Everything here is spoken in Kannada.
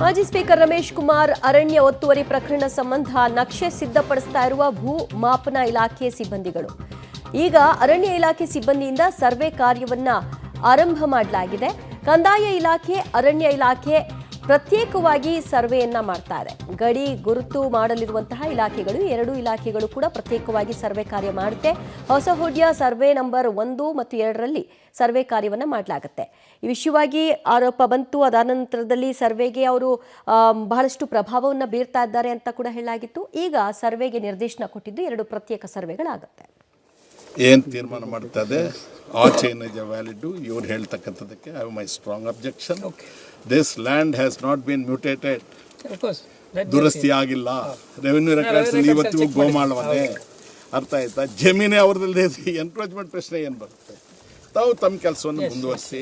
ಮಾಜಿ ಸ್ಪೀಕರ್ ರಮೇಶ್ ಕುಮಾರ್ ಅರಣ್ಯ ಒತ್ತುವರಿ ಪ್ರಕರಣ ಸಂಬಂಧ ನಕ್ಷೆ ಸಿದ್ಧಪಡಿಸ್ತಾ ಇರುವ ಭೂ ಮಾಪನ ಇಲಾಖೆ ಸಿಬ್ಬಂದಿಗಳು. ಈಗ ಅರಣ್ಯ ಇಲಾಖೆ ಸಿಬ್ಬಂದಿಯಿಂದ ಸರ್ವೆ ಕಾರ್ಯವನ್ನ ಆರಂಭ ಮಾಡಲಾಗಿದೆ. ಕಂದಾಯ ಇಲಾಖೆ, ಅರಣ್ಯ ಇಲಾಖೆ ಪ್ರತ್ಯೇಕವಾಗಿ ಸರ್ವೆಯನ್ನ ಮಾಡ್ತಾ ಇದೆ ಗಡಿ ಗುರುತು ಮಾಡಲಿರುವಂತಹ ಇಲಾಖೆಗಳು, ಎರಡು ಇಲಾಖೆಗಳು ಕೂಡ ಪ್ರತ್ಯೇಕವಾಗಿ ಸರ್ವೆ ಕಾರ್ಯ ಮಾಡುತ್ತೆ. ಹೊಸಹುಡ್ಯ ಸರ್ವೆ ನಂಬರ್ ಒಂದು ಮತ್ತು ಎರಡರಲ್ಲಿ ಸರ್ವೆ ಕಾರ್ಯವನ್ನು ಮಾಡಲಾಗುತ್ತೆ. ಈ ವಿಷಯವಾಗಿ ಆರೋಪ ಬಂತು. ಅದಾದ ನಂತರದಲ್ಲಿ ಸರ್ವೆಗೆ ಅವರು ಬಹಳಷ್ಟು ಪ್ರಭಾವವನ್ನು ಬೀರ್ತಾ ಇದ್ದಾರೆ ಅಂತ ಕೂಡ ಹೇಳಲಾಗಿತ್ತು. ಈಗ ಸರ್ವೆಗೆ ನಿರ್ದೇಶನ ಕೊಟ್ಟಿದ್ದು ಎರಡು ಪ್ರತ್ಯೇಕ ಸರ್ವೆಗಳಾಗುತ್ತೆ. ಏನು ತೀರ್ಮಾನ ಮಾಡ್ತದೆ ಆ ಚೈನ್ ಇಸ್ ವ್ಯಾಲಿಡ್ಡು ಇವ್ರು ಹೇಳ್ತಕ್ಕಂಥದ್ದಕ್ಕೆ I my strong objection this land has not been mutated ದುರಸ್ತಿ ಆಗಿಲ್ಲ. ರೆವಿನ್ಯೂ ರೆಕಾರ್ಡ್ಸ್ ಇವತ್ತಿಗೂ ಗೋಮಾಳವನ್ನೇ ಅರ್ಥ ಆಯ್ತಾ? ಜಮೀನೇ ಅವ್ರದಲ್ಲಿ ಎನ್ಕ್ರೋಚ್ಮೆಂಟ್ ಪ್ರಶ್ನೆ ಏನು ಬರುತ್ತೆ? ತಾವು ತಮ್ಮ ಕೆಲಸವನ್ನು ಮುಂದುವರಿಸಿ.